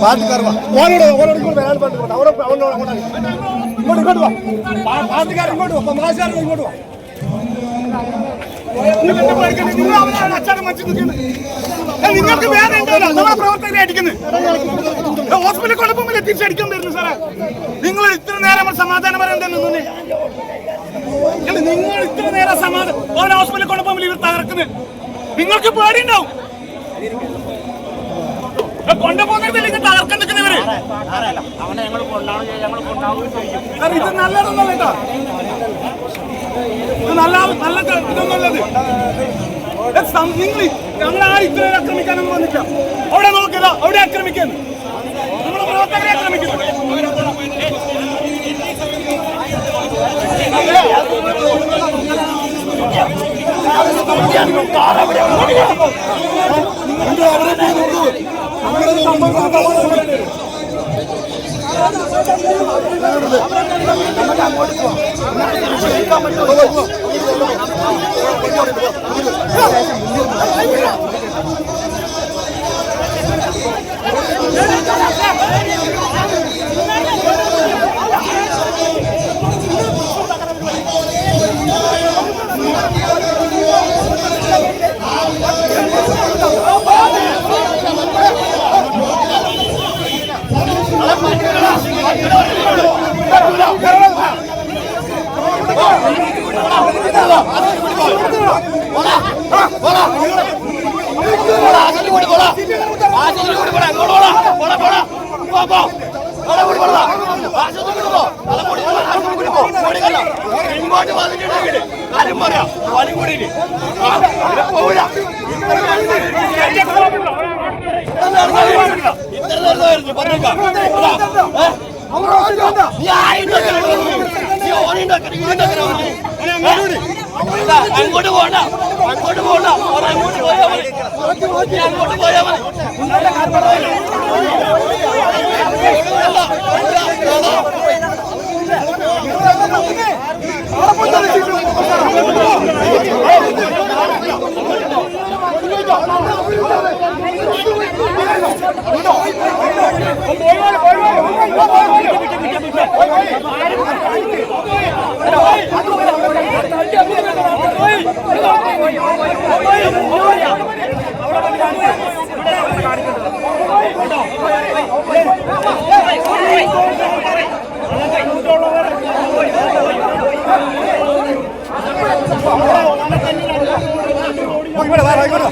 பாட்டு காரவா ஓனோட ஓனோட கூட வேலை பண்ணிட்டு அவனோட அவனோட கூட இங்கோட்டு இங்கோட்டு வா பாட்டுக்காரன் இங்கோட்டு வா மாசாரன் இங்கோட்டு வா നിങ്ങൾക്ക് വേറെ നമ്മളെ പ്രവർത്തകരെ അടിക്കുന്നത് ഹോസ്പിറ്റലിൽ കുഴപ്പമില്ല തിരിച്ചടിക്കാൻ വരുന്നു സാറേ നിങ്ങൾ ഇത്ര നേരം സമാധാനം പറയാൻ തന്നെ നിങ്ങൾ ഇത്ര നേരം സമാധാനം ഓരോ ഹോസ്പിറ്റലിൽ കുഴപ്പമില്ല ഇവർ തകർക്കുന്നത് നിങ്ങൾക്ക് പേടിയുണ്ടാവും കൊണ്ടുപോകുന്നില്ല ഇത് തകർക്കാൻ നിൽക്കുന്നവര് ഇത് നല്ലതൊന്നും കേട്ടോ നല്ല നല്ല ഇതൊന്നുള്ളത് നിങ്ങൾ ഞങ്ങൾ ആ ഇത്ര ആക്രമിക്കാനൊന്നും വന്നില്ല അവിടെ നോക്കില്ല അവിടെ ആക്രമിക്കുന്നു നമ്മുടെ പ്രവർത്തകരെ ആക്രമിക്കുന്നു. നമുക്ക് അങ്ങോട്ട് പോവാം ജയിക്കാൻ പറ്റുമോ Let's go. ഇങ്ങോട്ട് വന്നിട്ടുണ്ടെങ്കിൽ ആരും പറയാം പണി കൂടി പോവില്ല നേരമായിരുന്നു പറഞ്ഞേക്കാം. അങ്ങോട്ട് പോണ്ട. അങ്ങോട്ട് പോണ്ട. അങ്ങോട്ട് പോയാ മതി. അങ്ങോട്ട് പോയാ മതി. ഇവിടെ വേറെ ആയിക്കോട്ടെ.